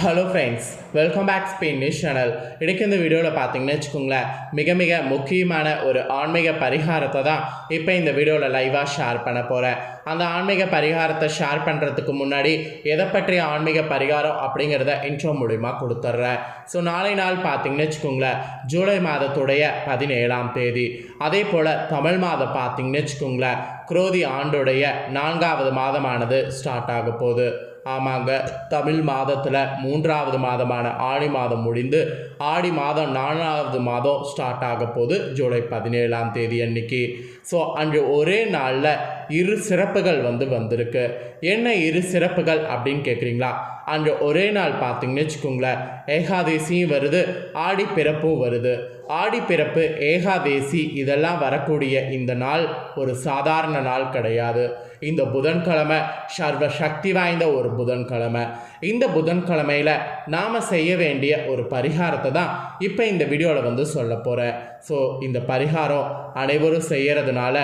Hello friends welcome back Spain news channel இன்றைக்கு இந்த வீடியோவில் பார்த்தீங்கன்னு வச்சுக்கோங்களேன் மிக மிக முக்கியமான ஒரு ஆன்மீக பரிகாரத்தை தான் இப்போ இந்த வீடியோவில் லைவாக ஷேர் பண்ண போகிறேன் அந்த ஆன்மீக பரிகாரத்தை ஷேர் பண்ணுறதுக்கு முன்னாடி எதை பற்றிய ஆன்மீக பரிகாரம் அப்படிங்கிறத இன்ட்ரோ மூலிமா கொடுத்துட்றேன். ஸோ நாளை நாள் பார்த்தீங்கன்னு வச்சுக்கோங்களேன் ஜூலை மாதத்துடைய பதினேழாம் தேதி. அதே போல் தமிழ் மாதம் பார்த்தீங்கன்னு வச்சுக்கோங்களேன் குரோதி ஆண்டுடைய நான்காவது மாதமானது ஸ்டார்ட் ஆக போகுது. ஆமாங்க. தமிழ் மாதத்தில் மூன்றாவது மாதமான ஆடி மாதம் முடிந்து ஆடி மாதம் நாலாவது மாதம் ஸ்டார்ட் ஆக போகுது ஜூலை பதினேழாம் தேதி அன்னைக்கு. ஸோ அன்று ஒரே நாளில் இரு சிறப்புகள் வந்து வந்திருக்கு. என்ன இரு சிறப்புகள் அப்படின்னு கேட்குறீங்களா அன்று ஒரே நாள் பார்த்தீங்கன்னு வச்சுக்கோங்களேன். ஏகாதேசியும் வருது ஆடி பிறப்பும் வருது. ஆடி பிறப்பு ஏகாதேசி இதெல்லாம் வரக்கூடிய இந்த நாள் ஒரு சாதாரண நாள் கிடையாது. இந்த புதன்கிழமை சர்வ சக்தி வாய்ந்த ஒரு புதன்கிழமை. இந்த புதன்கிழமையில் நாம் செய்ய வேண்டிய ஒரு பரிகாரத்தை தான் இப்போ இந்த வீடியோவில் வந்து சொல்ல போகிறேன் ஸோ இந்த பரிகாரம் அனைவரும் செய்கிறதுனால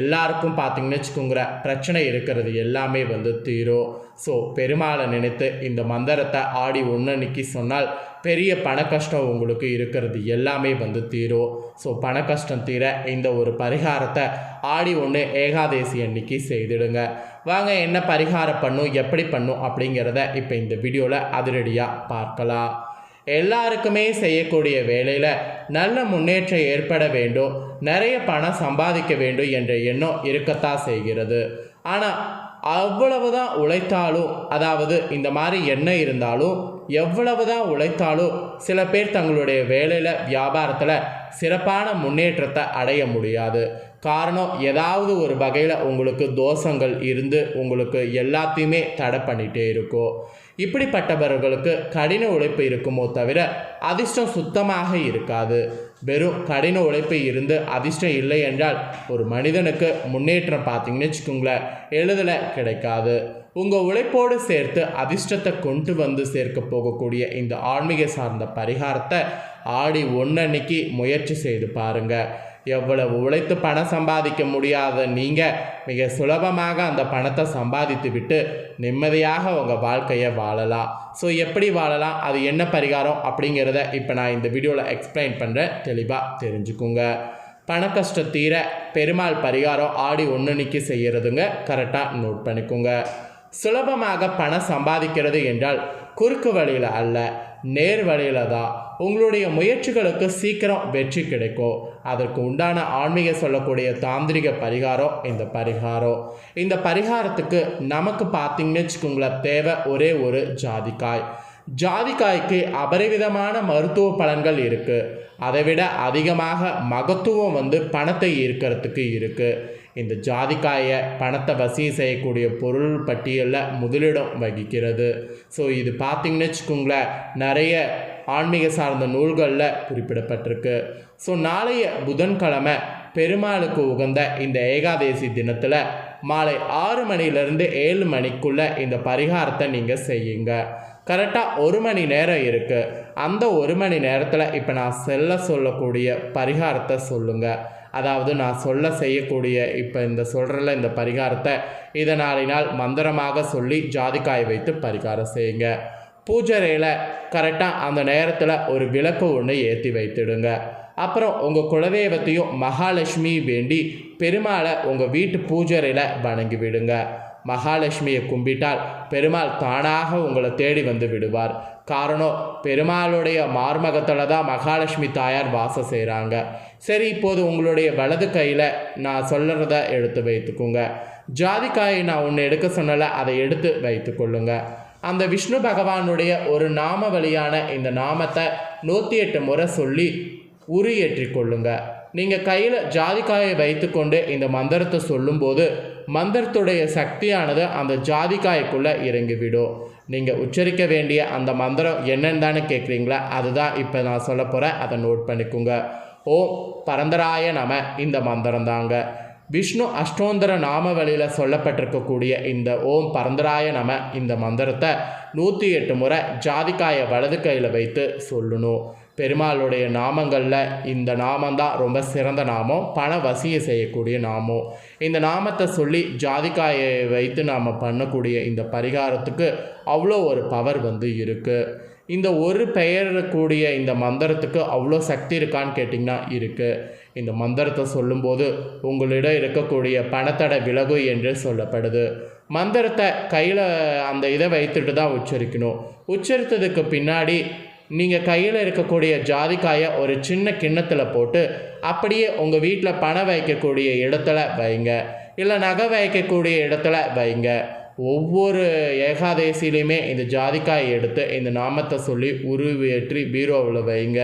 எல்லாருக்கும் பார்த்தீங்கன்னு வச்சுக்கோங்கிற பிரச்சனை இருக்கிறது எல்லாமே வந்து தீரும். ஸோ பெருமாளை நினைத்து இந்த மந்திரத்தை ஆடி ஒன்று நிற்கி சொன்னால் பெரிய பண கஷ்டம் உங்களுக்கு இருக்கிறது. எல்லாமே வந்து தீரும் ஸோ பண கஷ்டம் தீர இந்த ஒரு பரிகாரத்தை ஆடி ஒன்று ஏகாதேசி அன்னைக்கு செய்திடுங்க. வாங்க என்ன பரிகாரம் பண்ணும் எப்படி பண்ணும் அப்படிங்கிறத இப்போ இந்த வீடியோவில் அதிரடியாக பார்க்கலாம். எல்லாருக்குமே செய்யக்கூடிய வேலையில் நல்ல முன்னேற்றம் ஏற்பட வேண்டும். நிறைய பணம் சம்பாதிக்க வேண்டும் என்ற எண்ணம் இருக்கத்தான் செய்கிறது. ஆனால் அவ்வளவு தான் உழைத்தாலும் அதாவது இந்த மாதிரி எண்ணம் இருந்தாலும் எவ்வளவு தான் உழைத்தாலும் சில பேர் தங்களுடைய வேலையில் வியாபாரத்தில் சிறப்பான முன்னேற்றத்தை அடைய முடியாது. காரணம் ஏதாவது ஒரு வகையில் உங்களுக்கு தோஷங்கள் இருந்து உங்களுக்கு எல்லாத்தையுமே தடை பண்ணிகிட்டே இருக்கும் இப்படிப்பட்டவர்களுக்கு கடின உழைப்பு இருக்குமோ தவிர அதிர்ஷ்டம் சுத்தமாக இருக்காது. வெறும் கடின உழைப்பு இருந்து அதிர்ஷ்டம் இல்லை என்றால் ஒரு மனிதனுக்கு முன்னேற்றம் பார்த்தீங்கன்னு வச்சுக்கோங்களேன் எளிதில் கிடைக்காது. உங்கள் உழைப்போடு சேர்த்து அதிர்ஷ்டத்தை கொண்டு வந்து சேர்க்க போகக்கூடிய இந்த ஆன்மீக சார்ந்த பரிகாரத்தை ஆடி ஒன்னன்னைக்கு முயற்சி செய்து பாருங்கள் எவ்வளவு உழைத்து பணம் சம்பாதிக்க முடியாத நீங்கள் மிக சுலபமாக அந்த பணத்தை சம்பாதித்து விட்டு நிம்மதியாக உங்கள் வாழ்க்கையை வாழலாம். ஸோ எப்படி வாழலாம்? அது என்ன பரிகாரம் அப்படிங்கிறத இப்போ நான் இந்த வீடியோவில் எக்ஸ்பிளைன் பண்ணுறேன் தெளிவாக தெரிஞ்சுக்குங்க. பண கஷ்டம் தீர பெருமாள் பரிகாரம் ஆடி ஒன்றுனிக்கு செய்கிறதுங்க கரெக்டாக நோட் பண்ணிக்கோங்க. சுலபமாக பணம் சம்பாதிக்கிறது என்றால் குறுக்கு வழியில் அல்ல. நேர் வழியில் தான் உங்களுடைய முயற்சிகளுக்கு சீக்கிரம் வெற்றி கிடைக்கும். அதற்கு உண்டான ஆன்மீக சொல்லக்கூடிய தாந்திரிக பரிகாரம் இந்த பரிகாரம். இந்த பரிகாரத்துக்கு நமக்கு பார்த்தீங்கன்னு வச்சுக்கோங்களேன் தேவை ஒரே ஒரு ஜாதிக்காய். ஜாதிக்காய்க்கு அபரிவிதமான மருத்துவ பலன்கள் இருக்குது அதை விட அதிகமாக மகத்துவம் வந்து பணத்தை ஈர்க்கிறதுக்கு இருக்குது இந்த ஜாதிக்காயை பணத்தை வசூல் செய்யக்கூடிய பொருள் பட்டியலில் முதலிடம் வகிக்கிறது. ஸோ இது பார்த்திங்கன்னு வச்சுக்கோங்களேன் நிறைய ஆன்மீக சார்ந்த நூல்களில் குறிப்பிடப்பட்டிருக்கு. ஸோ நாளைய புதன்கிழமை பெருமாளுக்கு உகந்த இந்த ஏகாதேசி தினத்தில் மாலை ஆறு மணிலேருந்து ஏழு மணிக்குள்ளே இந்த பரிகாரத்தை நீங்கள் செய்யுங்க. கரெக்டாக ஒரு மணி நேரம் இருக்குது அந்த ஒரு மணி நேரத்தில் இப்போ நான் செல்ல சொல்லக்கூடிய பரிகாரத்தை சொல்லுங்கள் அதாவது நான் சொல்ல செய்யக்கூடிய இப்போ இந்த சொல்கிறல இந்த பரிகாரத்தை இதனாலினால் மந்திரமாக சொல்லி ஜாதிக்காய் வைத்து பரிகாரம் செய்யுங்க. பூஜரையில் கரெக்டாக அந்த நேரத்தில் ஒரு விளக்கு ஒன்று ஏற்றி வைத்துடுங்க. அப்புறம் உங்கள் குலதெய்வத்தையும் மகாலட்சுமி வேண்டி பெருமாளை உங்கள் வீட்டு பூஜரையில் வணங்கி விடுங்க. மகாலட்சுமியை கும்பிட்டால் பெருமாள் தானாக உங்களை தேடி வந்து விடுவார். காரணம் பெருமாளுடைய மார்மகத்தில் தான் மகாலட்சுமி தாயார் வாசம் செய்கிறாங்க சரி இப்போது உங்களுடைய வலது கையில் நான் சொல்கிறத எடுத்து வைத்துக்கோங்க. ஜாதிக்காயை நான் ஒன்று எடுக்க சொன்னலை அதை எடுத்து வைத்து கொள்ளுங்க. அந்த விஷ்ணு பகவானுடைய ஒரு நாம வழியான இந்த நாமத்தை நூற்றி எட்டு முறை சொல்லி உரியேற்றி ஏற்றிக்கொள்ளுங்க நீங்கள் கையில் ஜாதிக்காயை வைத்துக்கொண்டு இந்த மந்திரத்தை சொல்லும்போது மந்திரத்துடைய சக்தியானது அந்த ஜாதிக்காய்க்குள்ளே இறங்கிவிடும். நீங்கள் உச்சரிக்க வேண்டிய அந்த மந்திரம் என்னன்னு தானே கேட்குறீங்களா? அதுதான் இப்போ நான் சொல்ல போகிறேன் அதை நோட் பண்ணிக்கோங்க. ஓம் பரந்தராய நம இந்த மந்திரம் தாங்க. விஷ்ணு அஷ்டோந்தர நாம வழியில் சொல்லப்பட்டிருக்கக்கூடிய இந்த ஓம் பரந்தராய நம இந்த மந்திரத்தை நூற்றி எட்டு முறை ஜாதிக்காயை வலது கையில் வைத்து சொல்லணும். பெருமாளுடைய நாமங்களில் இந்த நாமந்தான் ரொம்ப சிறந்த நாமம். பண வசிய செய்யக்கூடிய நாமம். இந்த நாமத்தை சொல்லி ஜாதிக்காயை வைத்து நாம் பண்ணக்கூடிய இந்த பரிகாரத்துக்கு அவ்வளோ ஒரு பவர் வந்து இருக்குது இந்த ஒரு பெயர் கூடிய இந்த மந்திரத்துக்கு அவ்வளோ சக்தி இருக்கான்னு கேட்டிங்கன்னா இருக்குது இந்த மந்திரத்தை சொல்லும்போது உங்களிடம் இருக்கக்கூடிய பணத்தடை விலகு என்று சொல்லப்படுது. மந்திரத்தை கையில் அந்த இதை வைத்துட்டு தான் உச்சரிக்கணும். உச்சரித்ததுக்கு பின்னாடி நீங்கள் கையில் இருக்கக்கூடிய ஜாதிக்காயை ஒரு சின்ன கிண்ணத்தில் போட்டு அப்படியே உங்கள் வீட்டில் பணம் வைக்கக்கூடிய இடத்துல வைங்க. இல்லை நகை வைக்கக்கூடிய இடத்துல வைங்க. ஒவ்வொரு ஏகாதேசிலையுமே இந்த ஜாதிக்காயை எடுத்து இந்த நாமத்தை சொல்லி உருவேற்றி பீரோவில் வைங்க.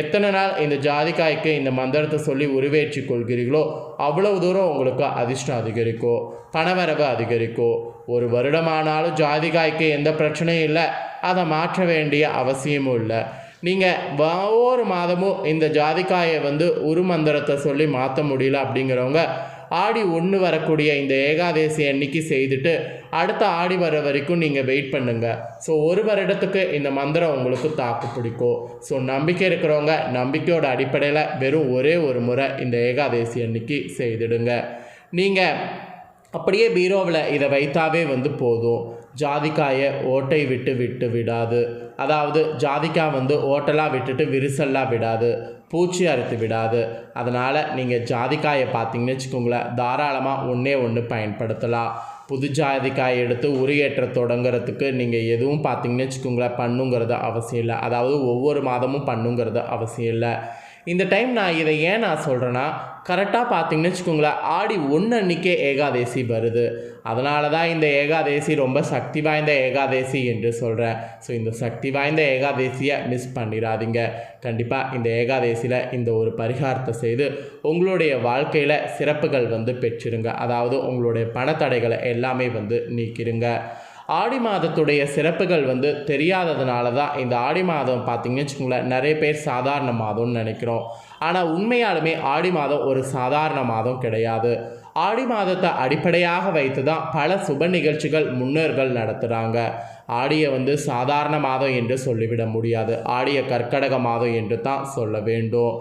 எத்தனை நாள் இந்த ஜாதிக்காய்க்கு இந்த மந்திரத்தை சொல்லி உருவேற்றி கொள்கிறீர்களோ அவ்வளவு தூரம் உங்களுக்கு அதிர்ஷ்டம் அதிகரிக்கும் பணவரவு அதிகரிக்கும். ஒரு வருடமானாலும் ஜாதிக்காய்க்கு எந்த பிரச்சனையும் இல்லை. அதை மாற்ற வேண்டிய அவசியமும் இல்லை. நீங்கள் ஒவ்வொரு மாதமும் இந்த ஜாதிக்காயை வந்து உருமந்திரத்தை சொல்லி மாற்ற முடியல அப்படிங்கிறவங்க ஆடி ஒன்று வரக்கூடிய இந்த ஏகாதேசி அன்னைக்கு செய்துட்டு அடுத்த ஆடி வர வரைக்கும் நீங்கள் வெயிட் பண்ணுங்கள் ஸோ ஒரு வருடத்துக்கு இந்த மந்திரம் உங்களுக்கு தாக்கு பிடிக்கும். ஸோ நம்பிக்கை இருக்கிறவங்க நம்பிக்கையோட அடிப்படையில் வெறும் ஒரே ஒரு முறை இந்த ஏகாதேசி அன்னைக்கு செய்திடுங்க. நீங்கள் அப்படியே பீரோவில் இதை வைத்தாவே வந்து போதும். ஜாதிக்காயை ஓட்டை விட்டு விட்டு விடாது. அதாவது ஜாதிக்காய் வந்து ஓட்டலாக விட்டுட்டு விரிசலாக விடாது. பூச்சி அறுத்து விடாது. அதனால் நீங்கள் ஜாதிக்காயை பார்த்தீங்கன்னு வச்சுக்கோங்களேன் தாராளமாக ஒன்றே ஒன்று பயன்படுத்தலாம். புது ஜாதிக்காய் எடுத்து உரியேற்ற தொடங்குறதுக்கு நீங்கள் எதுவும் பார்த்தீங்கன்னு வச்சுக்கோங்களேன் பண்ணுங்கிறது அவசியம் இல்லை. அதாவது ஒவ்வொரு மாதமும் பண்ணுங்கிறது அவசியம் இல்லை. இந்த டைம் நான் இதை ஏன் நான் சொல்கிறேன்னா கரெக்டாக பார்த்தீங்கன்னு வச்சுக்கோங்களேன் ஆடி ஒன்று அன்றைக்கே ஏகாதேசி வருது. அதனால தான் இந்த ஏகாதேசி ரொம்ப சக்தி வாய்ந்த ஏகாதேசி என்று சொல்கிறேன் ஸோ இந்த சக்தி வாய்ந்த ஏகாதேசியை மிஸ் பண்ணிடாதீங்க. கண்டிப்பாக இந்த ஏகாதேசியில் இந்த ஒரு பரிகாரத்தை செய்து உங்களுடைய வாழ்க்கையில் சிறப்புகள் வந்து பெற்றிருங்க. அதாவது உங்களுடைய பணத்தடைகளை எல்லாமே வந்து நீக்கிருங்க. ஆடி மாதத்துடைய சிறப்புகள் வந்து தெரியாததுனால தான் இந்த ஆடி மாதம் பார்த்தீங்கன்னு வச்சுக்கோங்களேன் நிறைய பேர் சாதாரண மாதம்னு நினைக்கிறோம். ஆனால் உண்மையாலுமே ஆடி மாதம் ஒரு சாதாரண மாதம் கிடையாது. ஆடி மாதத்தை அடிப்படையாக வைத்து தான் பல சுப நிகழ்ச்சிகள் முன்னோர்கள் நடத்துகிறாங்க ஆடியை வந்து சாதாரண மாதம் என்று சொல்லிவிட முடியாது. ஆடிய கற்கடக மாதம் என்று தான் சொல்ல வேண்டும்.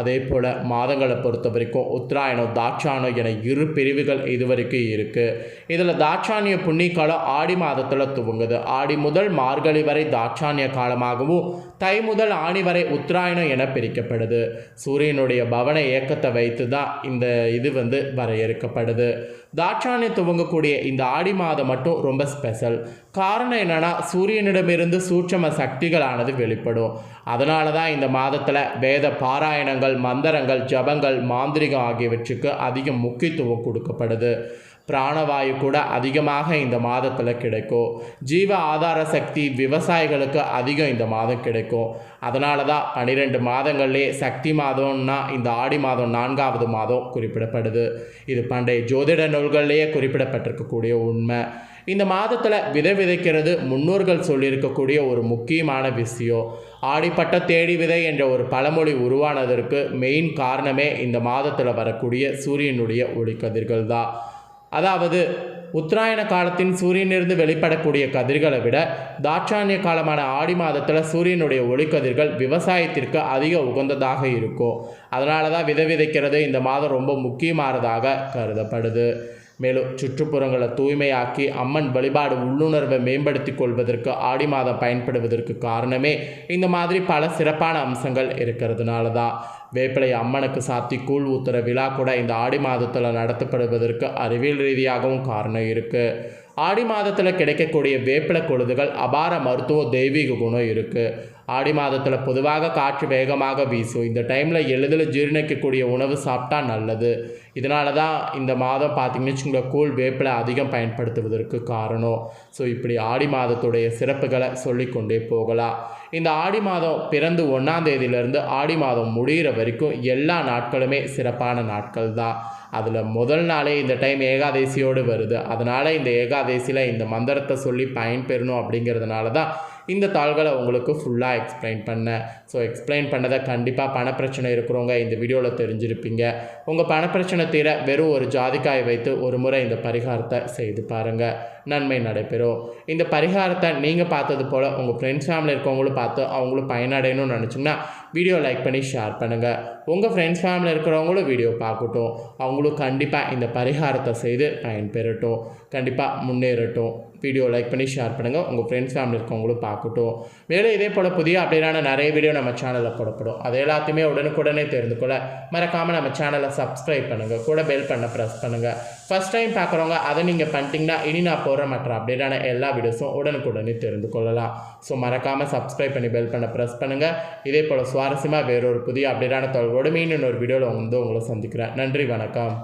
அதே போல் மாதங்களை பொறுத்த வரைக்கும் உத்தராயணம் தாட்சாயணம் என இரு பிரிவுகள் இதுவரைக்கும் இருக்குது இதில் தாட்சானிய புண்ணிய காலம் ஆடி மாதத்தில் துவங்குது. ஆடி முதல் மார்கழி வரை தாட்சானிய காலமாகவும் தை முதல் ஆணி வரை உத்தராயணம் என பிரிக்கப்படுது. சூரியனுடைய பவன இயக்கத்தை வைத்து தான் இந்த இது வந்து வரையறுக்கப்படுது. தாட்சாணி துவங்கக்கூடிய இந்த ஆடி மாதம் மட்டும் ரொம்ப ஸ்பெஷல் காரணம் என்னென்னா சூரியனிடமிருந்து சூட்சம சக்திகளானது வெளிப்படும். அதனால தான் இந்த மாதத்தில் வேத பாராயணங்கள் மந்திரங்கள் ஜபங்கள் மாந்திரிகம் ஆகியவற்றுக்கு அதிக முக்கியத்துவம் கொடுக்கப்படுது. பிராணவாயு கூட அதிகமாக இந்த மாதத்தில் கிடைக்கும். ஜீவ ஆதார சக்தி விவசாயிகளுக்கு அதிகம் இந்த மாதம் கிடைக்கும். அதனால தான் பன்னிரெண்டு மாதங்கள்லேயே சக்தி மாதம்னா இந்த ஆடி மாதம் நான்காவது மாதம் குறிப்பிடப்படுது. இது பண்டைய ஜோதிட நூல்கள்லேயே குறிப்பிடப்பட்டிருக்கக்கூடிய உண்மை. இந்த மாதத்தில் விதை விதைக்கிறது முன்னோர்கள் சொல்லியிருக்கக்கூடிய ஒரு முக்கியமான விஷயம். ஆடிப்பட்ட தேடி விதை என்ற ஒரு பழமொழி உருவானதற்கு மெயின் காரணமே இந்த மாதத்தில் வரக்கூடிய சூரியனுடைய ஒளிக்கதிர்கள் தான் அதாவது உத்தராயண காலத்தின் சூரியனிலிருந்து வெளிப்படக்கூடிய கதிர்களை விட தாட்சாணிய காலமான ஆடி மாதத்தில் சூரியனுடைய ஒளிக்கதிர்கள் விவசாயத்திற்கு அதிக உகந்ததாக இருக்கும். அதனால தான் விதை விதைக்கிறது இந்த மாதம் ரொம்ப முக்கியமானதாக கருதப்படுது. மேலும் சுற்றுப்புறங்களை தூய்மையாக்கி அம்மன் வழிபாடு உள்ளுணர்வை மேம்படுத்தி கொள்வதற்கு ஆடி மாதம் பயன்படுவதற்கு காரணமே இந்த மாதிரி பல சிறப்பான அம்சங்கள் இருக்கிறதுனால தான் வேப்பிலை அம்மனுக்கு சாத்தி கூழ் ஊத்துற விழா கூட இந்த ஆடி மாதத்தில் நடத்தப்படுவதற்கு அறிவியல் ரீதியாகவும் காரணம் இருக்குது ஆடி மாதத்தில் கிடைக்கக்கூடிய வேப்பிலை கொழுதுகள் அபார மருத்துவ தெய்வீக குணம் இருக்குது ஆடி மாதத்தில் பொதுவாக காற்று வேகமாக வீசும். இந்த டைமில் எளிதில் ஜீரணிக்கக்கூடிய உணவு சாப்பிட்டா நல்லது. இதனால தான் இந்த மாதம் பார்த்திங்கன்னு வச்சுக்கோங்களேன் கூழ் வேப்பிலை அதிகம் பயன்படுத்துவதற்கு காரணம். ஸோ இப்படி ஆடி மாதத்துடைய சிறப்புகளை சொல்லிக்கொண்டே போகலாம். இந்த ஆடி மாதம் பிறந்து ஒன்றாம் தேதியிலேருந்து ஆடி மாதம் முடிகிற வரைக்கும் எல்லா நாட்களுமே சிறப்பான நாட்கள் தான் அதில் முதல் நாளே இந்த டைம் ஏகாதேசியோடு வருது. அதனால் இந்த ஏகாதேசியில் இந்த மந்திரத்தை சொல்லி பயன்பெறணும் அப்படிங்கிறதுனால தான் இந்த தாள்களை உங்களுக்கு ஃபுல்லாக எக்ஸ்பிளைன் பண்ணேன் ஸோ எக்ஸ்பிளைன் பண்ணதை கண்டிப்பாக பணப்பிரச்சனை இருக்கிறவங்க இந்த வீடியோவில் தெரிஞ்சிருப்பீங்க. உங்கள் பணப்பிரச்சனை தீர வெறும் ஒரு ஜாதிக்காயை வைத்து ஒரு முறை இந்த பரிகாரத்தை செய்து பாருங்கள் நன்மை நடைபெறும். இந்த பரிகாரத்தை நீங்கள் பார்த்தது போல் உங்கள் ஃப்ரெண்ட்ஸ் ஃபேமிலி இருக்கவங்களும் பார்த்து அவங்களும் பயனடையணும்னு நினச்சிங்கன்னா வீடியோ லைக் பண்ணி ஷேர் பண்ணுங்கள் உங்கள் ஃப்ரெண்ட்ஸ் ஃபேமிலி இருக்கிறவங்களும் வீடியோ பார்க்கட்டும். அவங்களும் கண்டிப்பாக இந்த பரிகாரத்தை செய்து பயன்பெறட்டும். கண்டிப்பாக முன்னேறட்டும். வீடியோ லைக் பண்ணி ஷேர் பண்ணுங்கள் உங்கள் ஃப்ரெண்ட்ஸ் ஃபேமிலி இருக்கவங்களும் பார்க்கட்டும். மேலும் இதே போல் புதிய அப்டேட்டான நிறைய வீடியோ நம்ம சேனலில் போடப்படும். அது எல்லாத்தையுமே உடனுக்குடனே தெரிந்து கொள்ள மறக்காமல் நம்ம சேனலை சப்ஸ்கிரைப் பண்ணுங்கள் கூட பெல் பண்ண ப்ரெஸ் பண்ணுங்கள் ஃபஸ்ட் டைம் பார்க்குறவங்க அதை நீங்கள் பண்ணிட்டீங்கன்னா இனி நான் போடுற மற்ற அப்டேட்டான எல்லா வீடியோஸும் உடனுக்குடனே தெரிந்து கொள்ளலாம். ஸோ மறக்காமல் சப்ஸ்கிரைப் பண்ணி பெல் பண்ண ப்ரெஸ் பண்ணுங்கள் இதே போல் சுவாரஸ்யமாக வேறொரு புதிய அப்டேட்டான தொடர்போடு மீன் ஒரு வீடியோவில் வந்து உங்களை சந்திக்கிறேன். நன்றி வணக்கம்.